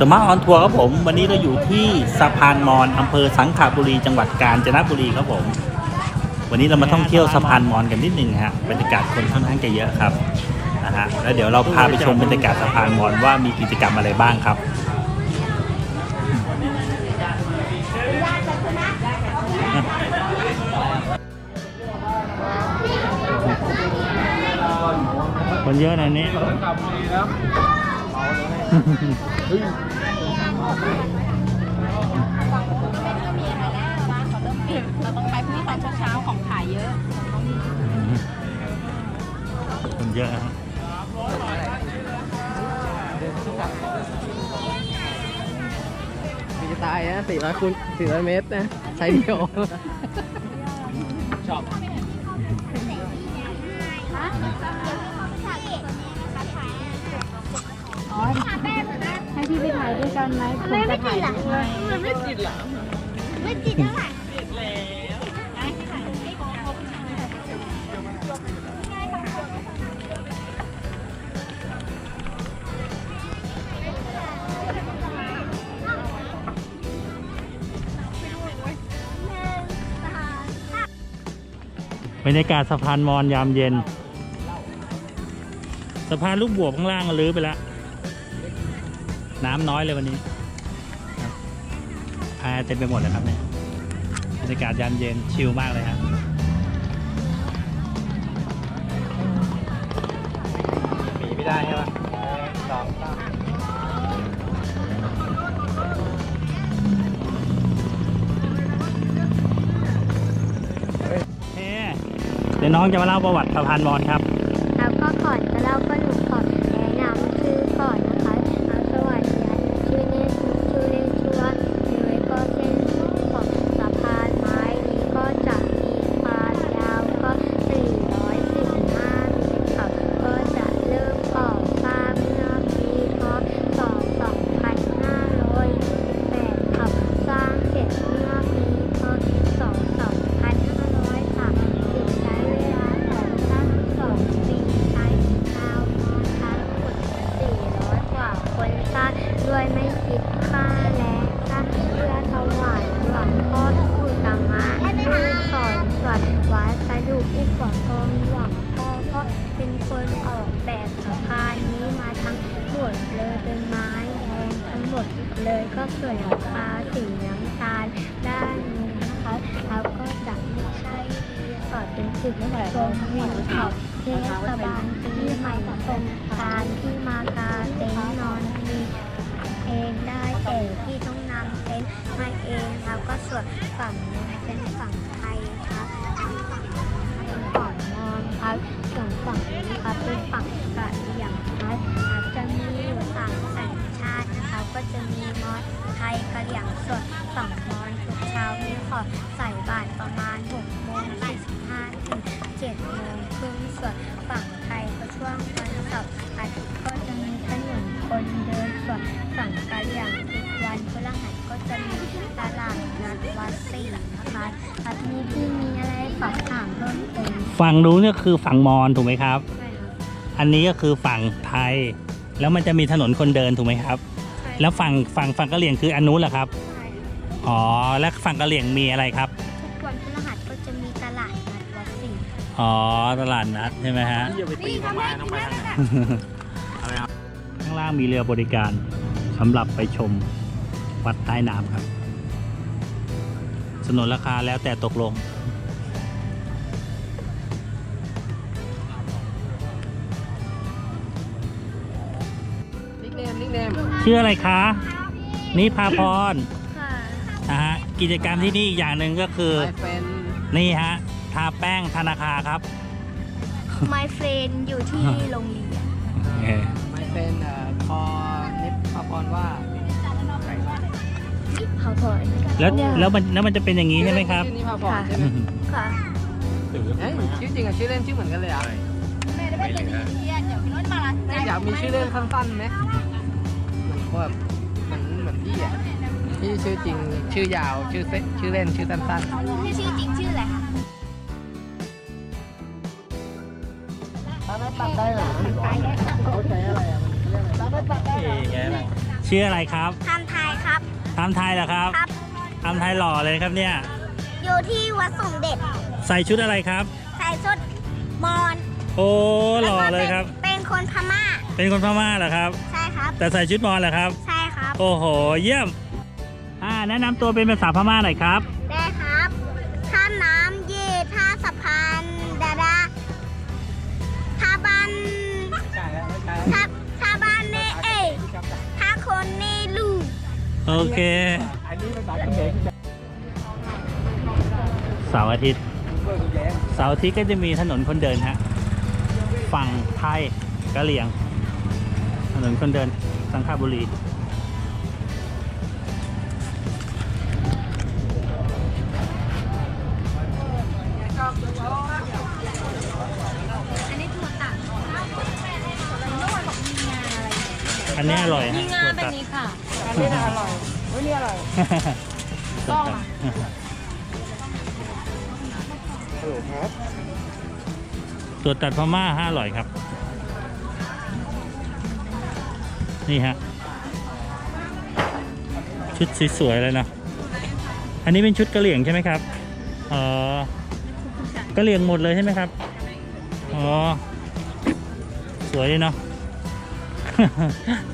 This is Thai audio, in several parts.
สมาร์ทออนทัวร์ครับผม วันนี้เราอยู่ที่สะพานมอญอำเภอสังขบุรีจังหวัดกาญจนบุรีครับผม วันนี้เรามาท่องเที่ยวสะพานมอญกันนิดหนึ่งฮะบรรยากาศคนค่อนข้างจะเยอะครับนะฮะแล้วเดี๋ยวเราพาไปชมบรรยากาศสะพานมอญว่ามีกิจกรรมอะไรบ้างครับคนเยอะนะนี้ เราต้องไปพรุ่งนี้ตอนเช้าๆของขายเยอะ คนเยอะฮะมีจะตายนะ400คูณ400 เมตรนะ ใช้เดียวชอบ ให้พี่ไปถ่ายด้วยกันไหมผมจะถ่ายด้วยไม่ติดหรอไม่ติดเท่าไหร่บรรยากาศสะพานมอญยามเย็น สะพานลูกบวบข้างล่างรื้อไปแล้ว น้ำน้อยเลยวันนี้ครับพาเต็มไปหมดเลยครับเนี่ยบรรยากาศยามเย็นชิลมากเลยครับมีไม่ได้ใช่ปะสองสามเฮ้เดี๋ยวน้องจะมาเล่าประวัติสะพานมอญครับ อร์ทเป็นจุดชมวิวเขาเทศบาลปีใหม่สงการที่มากาเต็นท์นอนมีเองได้แต่ที่ต้องนำเต็นท์มาเองแล้วก็ส่วนฝั่งนู้นเป็นฝั่งไทยครับเป็นฝั่งมอญครับส่วนฝั่งนี้ครับเป็นฝั่งกะเหรี่ยงครับจะมีอยู่สามสัญชาตินะครับก็จะมีมอญไทยกะเหรี่ยงส่วนฝั่งมอญทุกเช้านี้ขอใส่บาตรประมาณ6โมง ถึง7โมงครึ่งส่วนฝั่งไทยก็ช่วงวันเสาร์อาทิตย์ก็จะมีถนนคนเดินส่วนฝั่งกะเหรี่ยงทุกวันพฤหัสก็จะมีตลาดนัดวัดศรีนะคะอาทิตย์ที่มีอะไรสอบถามเพิ่มเติมฝั่งนู้นเนี่ยคือฝั่งมอญถูกไหมครับ ไหมครับอันนี้ก็คือฝั่งไทย แล้วมันจะมีถนนคนเดินถูกไหมครับใช่แล้วฝั่งฝั่งฝั่งกะเหรี่ยงคืออันนู้นเหรอครับ ใช่ครับอ๋อ แล้วฝั่งกะเหรี่ยงมีอะไรครับ อ๋อ ตลาดนัดใช่ไหมฮะอย่าไปตีเขามาต้องไปทางไหนข้างล่างมีเรือบริการสำหรับไปชมวัดใต้น้ำครับ สนนราคาแล้วแต่ตกลง นิกเนมนิกเนมชื่ออะไรคะ นี่พาพรค่ะ นะฮะ กิจกรรมที่นี่อีกอย่างหนึ่งก็คือไอเฟนนี่ฮะ ทาแป้งธนาคารครับ My friend อยู่ที่โรงเรียนเออไมเฟนเอ่อพอนิปพอพรว่าเขาพอแล้วแล้วมันแล้วมันจะเป็นอย่างนี้ใช่ไหมครับชื่อนี้พอพรใช่ไหมค่ะเอ้ยชื่อจริงกับชื่อเล่นชื่อเหมือนกันเลยอะแม่ได้ไปตัวนี้เดี๋ยวพี่นุ่นมาละอยากมีชื่อเล่นสั้นๆไหมเหมือนแบบเหมือนเหมือนพี่อะพี่ชื่อจริงชื่อยาวชื่อเซชื่อเล่นชื่อสั้นๆชื่อจริงชื่ออะไรคะ ไม่ตัดได้หรอเขาใช้อะไรอะมันเรียกอะไรถ้าไม่ตัดได้หรอชื่ชื่ออะไรครับทำไทยครับ ทำไทยเหรอครับครับ ทำไทยหล่อเลยครับเนี่ย อยู่ที่วัดสมเด็จ ใส่ชุดอะไรครับ ใส่ชุดมอญโอ้หล่อเลยครับแวก็เป็นเป็นคนพม่า เป็นคนพม่าเหรอครับ ใช่ครับ แต่ใส่ชุดมอญเหรอครับ ใช่ครับ โอ้โห เยี่ยม อ่า แนะนำตัวเป็นภาษาพม่าหน่อยครับได้ครับ โอเค อันนี้เป็นภาษาเขมรเสาร์อาทิตย์เสาร์อาทิตย์ก็จะมีถนนคนเดินฮะ ฝั่งไทยกะเหรี่ยง ถนนคนเดิน สังขบุรีอันนี้อันนี้อร่อยฮะ มีงาแบบนี้ค่ะอันนี้อร่อยอันนี้อร่อยส้มตำฮัลโหลครับ ตัวตัดพม่าห้าอร่อยครับ นี่ฮะ ชุดสวยๆเลยนะ อันนี้เป็นชุดกะเหรี่ยงใช่ไหมครับ อ๋อกะเหรี่ยงหมดเลยใช่ไหมครับ อ๋อ สวยดีเนาะ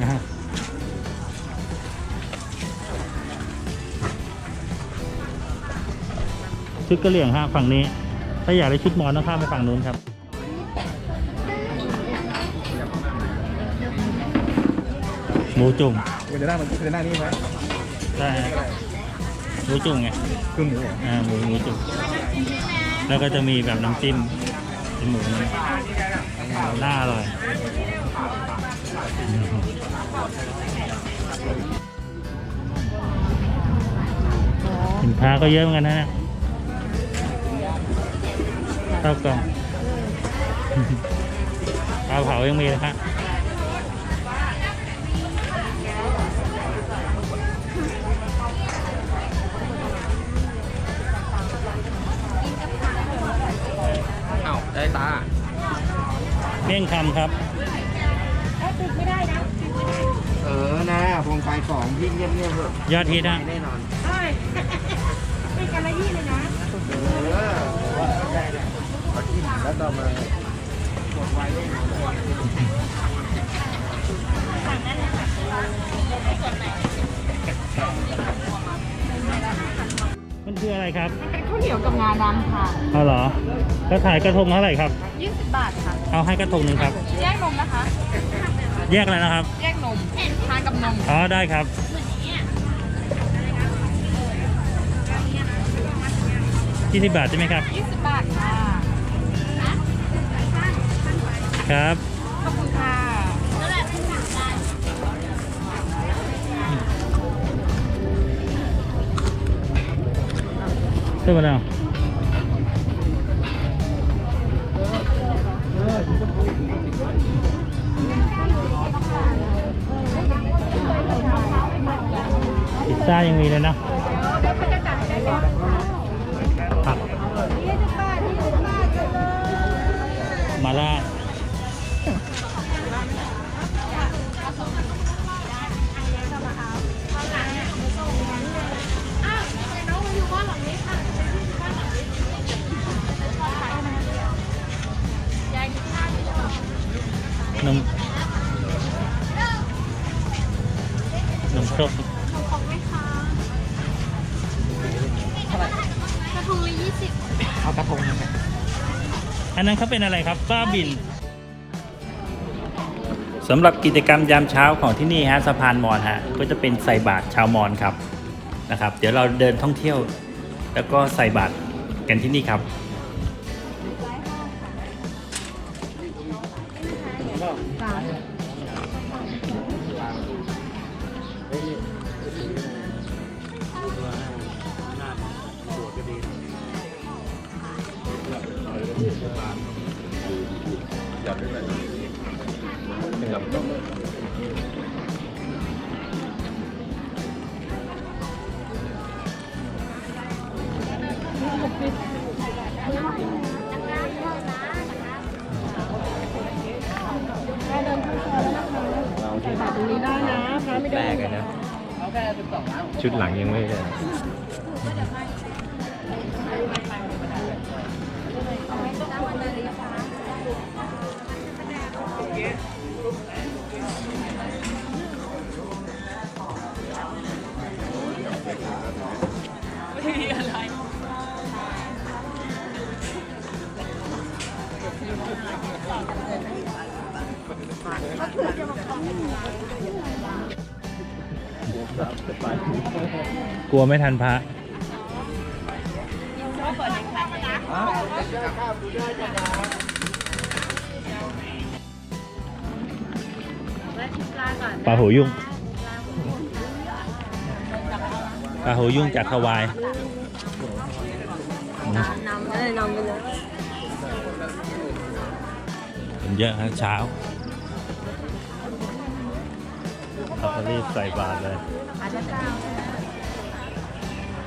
นะฮะ ชุดกะเหรี่ยงฮะฝั่งนี้ ถ้าอยากได้ชุดมอนต้องข้ามไปฝั่งนู้นครับหมูจุ่มคุณจะหน้ามันคุณจะหน้านี่ไหมได้ฮะหมูจุ่มไงครึ่งหมูเหรออ่าหมูหมูจุ่มแล้วก็จะมีแบบน้ำจิ้มเป็นหมูหน้าอร่อยสินค้าก็เยอะเหมือนกันนะเนี่ย ข้าวกล่องปลาเผายังมีนะฮะเอ้าได้ตาเมี่ยงคำครับ เออนะพวงไฟของพี่เงียบเงียบๆเถอะยอดฮิตฮะแน่นอนเป็นกันละยี่เลยนะ เออว่าได้เลย เอาที่แล้วก็มามันคืออะไรครับ เป็นข้าวเหนียวกับงาดำค่ะเอาเหรอก็ถ่ายกระทงเท่าไหร่ครับ 20 บาทค่ะ เอาให้กระทงหนึ่งครับ แยกนมนะคะ แยกอะไรนะครับ แยกนมทานกับนม อ๋อได้ครับยี่สิบบาทใช่ไหมครับ 20 บาทค่ะ ครับ ขอบคุณค่ะเท่าไหร่แล้วพิซซ่ายังมีเลยนะ นั้นเขาเป็นอะไรครับบ้าบินสำหรับกิจกรรมยามเช้าของที่นี่ฮะสะพานมอนฮะก็จะเป็นใส่บาตรชาวมอนครับนะครับ เดี๋ยวเราเดินท่องเที่ยว แล้วก็ใส่บาตรกันที่นี่ครับ ตรงนี้ได้นะพระแรกเลยนะเอาแค่สิบสองล้านชุดหลังยังไม่ได้ กลัวไม่ทันพระปลาหูยุ่งปลาหูยุ่งจากฮาวายนเยอะครับเช้าเราก็รีบใส่บาตรเลย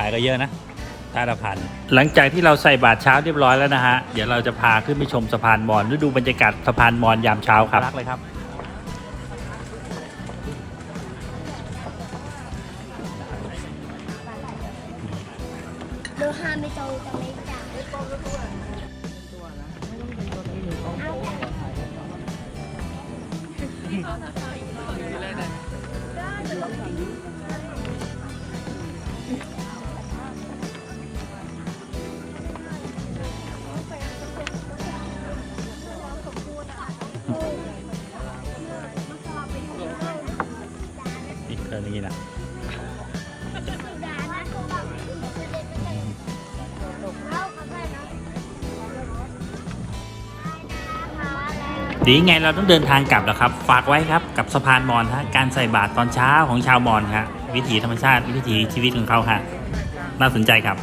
ายก็เยอะนะใต้สะพานหลังจากที่เราใส่บาตรเช้าเรียบร้อยแล้วนะฮะ เดี๋ยวเราจะพาขึ้นไปชมสะพานมอญหรือดูบรรยากาศสะพานมอญยามเช้าครับรักเลยครับ ดีไงเราต้องเดินทางกลับแล้วครับ ฝากไว้ครับกับสะพานมอนฮะการใส่บาตรตอนเช้าของชาวมอนฮะวิถีธรรมชาติวิถีชีวิตของเขาฮะน่าสนใจครับ